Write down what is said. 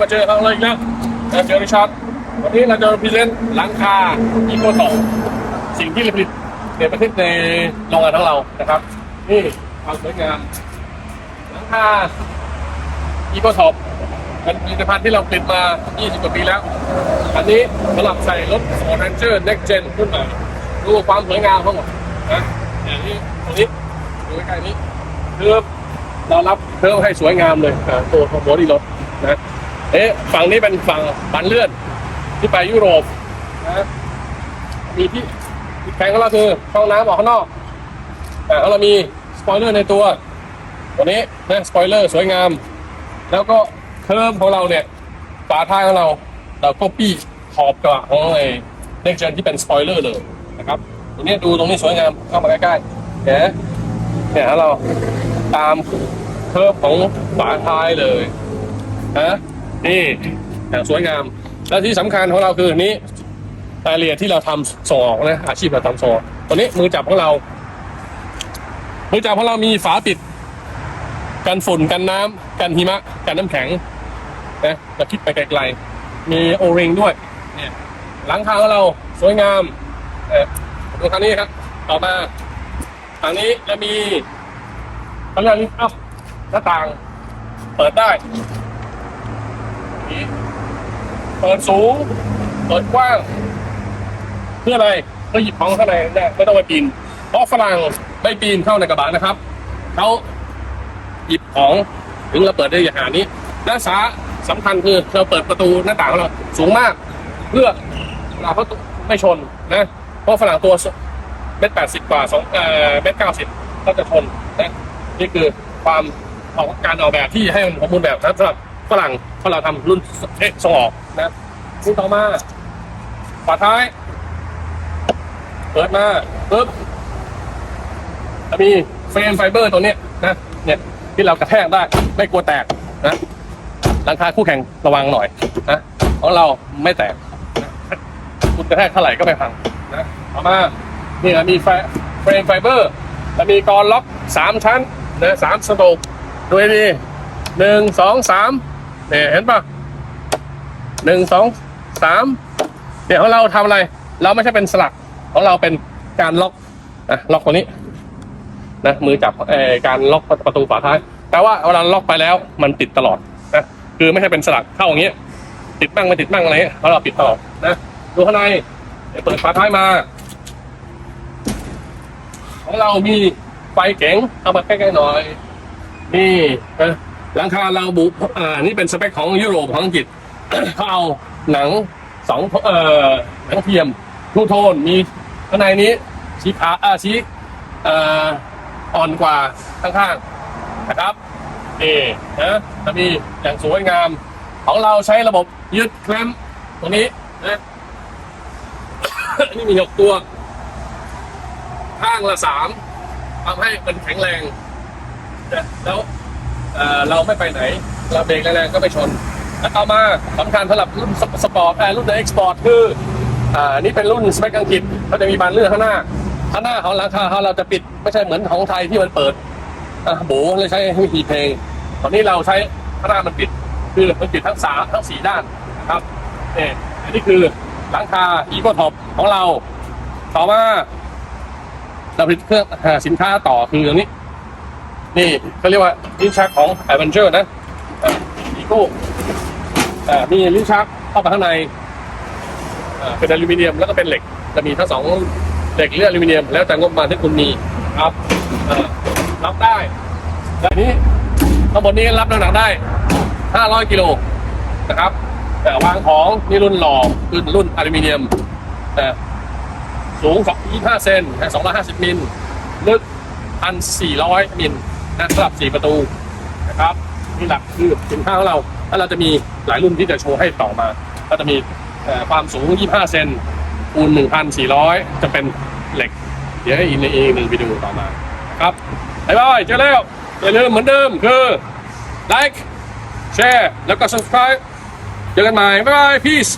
มาเจอเขาเลยอีกแล้วนะเจอริชาร์ดวันนี้เราจะพรีเซนต์หลังคาอีโคโตสิ่งที่เราผลิตในประเทศในโรงงานของเรานะครับนี่ความสวยงามหลังคาอีโคท็อปเป็นผลิตภัณฑ์ที่เราผลิตมา 20 กว่าปีแล้ว อันนี้สำหรับใส่รถ Ford Ranger Next Gen ขึ้นม่ดูความสวยงามทั้งหมดนะอย่างนี้ตรงนี้ดูใกล้ๆนี้คือเรารับเพิ่มให้สวยงามเลยตัวของบอดี้รถนะ เอ๊ะฝั่งนี้เป็นฝั่งบันเลื่อน ที่ไปยุโรปนะมีที่ที่แข่งของเราคือห้องน้ำออกข้างนอกแต่ของเรามีสปอยเลอร์ในตัวตัวนี้นะสปอยเลอร์สวยงาม แล้วก็เคิร์มของเราเนี่ยฝาท้ายของเราเราก็ปี้ขอบกระของไอ้เน็กเจนที่เป็นสปอยเลอร์เลยนะครับตรงนี้ดูตรงนี้สวยงามเข้ามาใกล้ๆเห็นไหมเนี่ยเราตามเคิร์ฟของฝาท้ายเลยนะ นี่อย่างสวยงาม แล้วที่สำคัญของเราคือนี้รายละเอียดที่เราทำส่งออกนะอาชีพเราทำส่งออตัวนี้มือจับของเรา มือจับของเรามีฝาปิด กันฝุ่นกันน้ำกันหิมะ กันน้ำแข็งนะเราคิดไปไกลๆมีโอริงด้วยเนี่ยหลังคาของเราสวยงามเออดูทางนี้ครับ ต่อมาทางนี้จะมีเขาเรียกลิฟต์อัพหน้าต่าง เปิดได้ นี่เปิดสูง เปิดกว้าง เพื่ออะไรเพื่อหยิบของข้างในได้ไม่ต้องไปปีน เพราะฝรั่งไม่ปีนเข้าในกระบะนะครับ เขาหยิบของถึงเราเปิดได้อย่างหานี้ด้านซ้ายสำคัญคือเราเปิดประตูหน้าต่างของเราสูงมาก เพื่อเราเขาไม่ชนนะเพราะฝรั่งตัวเมตรแปดสิบกว่าสองเอ่อเมตรเก้าสิบก็จะชนนะนี่คือความของการออกแบบที่ให้มันสมบูรณ์แบบนะสำหรับ ฝรั่งเพราะเราทำรุ่นเอ๊ะส่งออกนะรุ่ต่อมาฝาท้าย เปิดมาปึ๊บจะมีเฟรมไฟเบอร์ตัวนี้นะเนี่ยที่เรากระแทกได้ไม่กลัวแตกนะหลังคาคู่แข่งระวังหน่อยนะของเราไม่แตกนะคุณกระแทกเท่าไหร่ก็ไม่พังนะต่อมานี่นะมีเฟรมไฟเบอร์แล้วมีกรล็อกสามชั้นนะสามสโตรกดูดีหนึ่งสองสาม เนี่ยเห็นปะหนึ่งสองสามเนี่ยของเราทำอะไร เราไม่ใช่เป็นสลักของเราเป็นการล็อกนะล็อกตัวนี้นะมือจับเอ่อการล็อกประตูฝาท้าย แต่ว่าเวลาล็อกไปแล้วมันติดตลอดนะคือไม่ใช่เป็นสลักเข้าอย่างเงี้ยติดบ้างไม่ติดบ้างอะไรเงี้ยเพราะเราปิดตลอดนะดูข้างในเดี๋ยวเปิดฝาท้ายมา ของเรามีไฟเก๋งเอามาใกล้ๆหน่อย นี่นะ หลังคาเราบุอ่านี่เป็นสเปคของยุโรปของอังกฤษเขาเอาหนังสองเอ่อหนังเทียมทูโทนมีข้างในนี้ชี้ขาอ่าชี้เอ่ออ่อนกว่าข้างๆนะครับนี่นะจะมีอย่างสวยงาม ของเราใช้ระบบยึดแคลมป์ตรงนี้นะนี่มีหกตัว ข้างละสามทำให้มันแข็งแรง แล้ว เราไม่ไปไหน เราเบรกแรงๆก็ไม่ชนแล้วต่อมาสำคัญสำหรับรุ่นสปอร์ตรุ่นเอ็กซ์พอร์ตคืออ่านี่เป็นรุ่นสเปคอังกฤษเขาจะมีบานเลื่อนข้างหน้าข้างหน้าของหลังคาเขาเราจะปิดไม่ใช่เหมือนของไทยที่มันเปิดอะโบเลยใช้วิธีเพลง ตอนนี้เราใช้ข้างหน้ามันปิด คือมันปิดทั้งสามทั้งสี่ด้านนะครับเนี่ยอันนี้คือหลังคาอีโคท็อปของเรา ต่อมาเราผลิตเครื่องสินค้าต่อคือตรงนี้ นี่เขาเรียกว่าลิ้นชักของ a v e n g e r นะอีโก้มีลิ้นชักเข้าไปข้างในเป็นอลูมิเนียมแล้วก็เป็นเหล็กจะมีทั้งสองเหล็กหรืออลูมิเนียม แล้วแต่งบประมาณที่คุณมีครับรับได้แต่นี้ข้างบนนี้รับน้ำหนักได้ 500 กิโลนะครับ แต่วางของนี่รุ่นหล่อรุ่นรุ่นอลูมิเนียมแต่สูง 25 เซน250 มิลลึก1,400 มิล นะสำหรับ 4 ประตูนะครับนี่หลักคือสินค้าของเรา แล้วเราจะมีหลายรุ่นที่จะโชว์ให้ต่อมา ก็จะมีความสูง 25 เซนคูณ1,400 จะเป็นเหล็ก เดี๋ยวอีกในอีกหนึ่งวิดีโอต่อมาครับบ๊ายบายเจอแล้ว อย่าลืมเหมือนเดิมคือ ไลค์แชร์แล้วก็ subscribe เจอกันใหม่บ๊ายบาย peace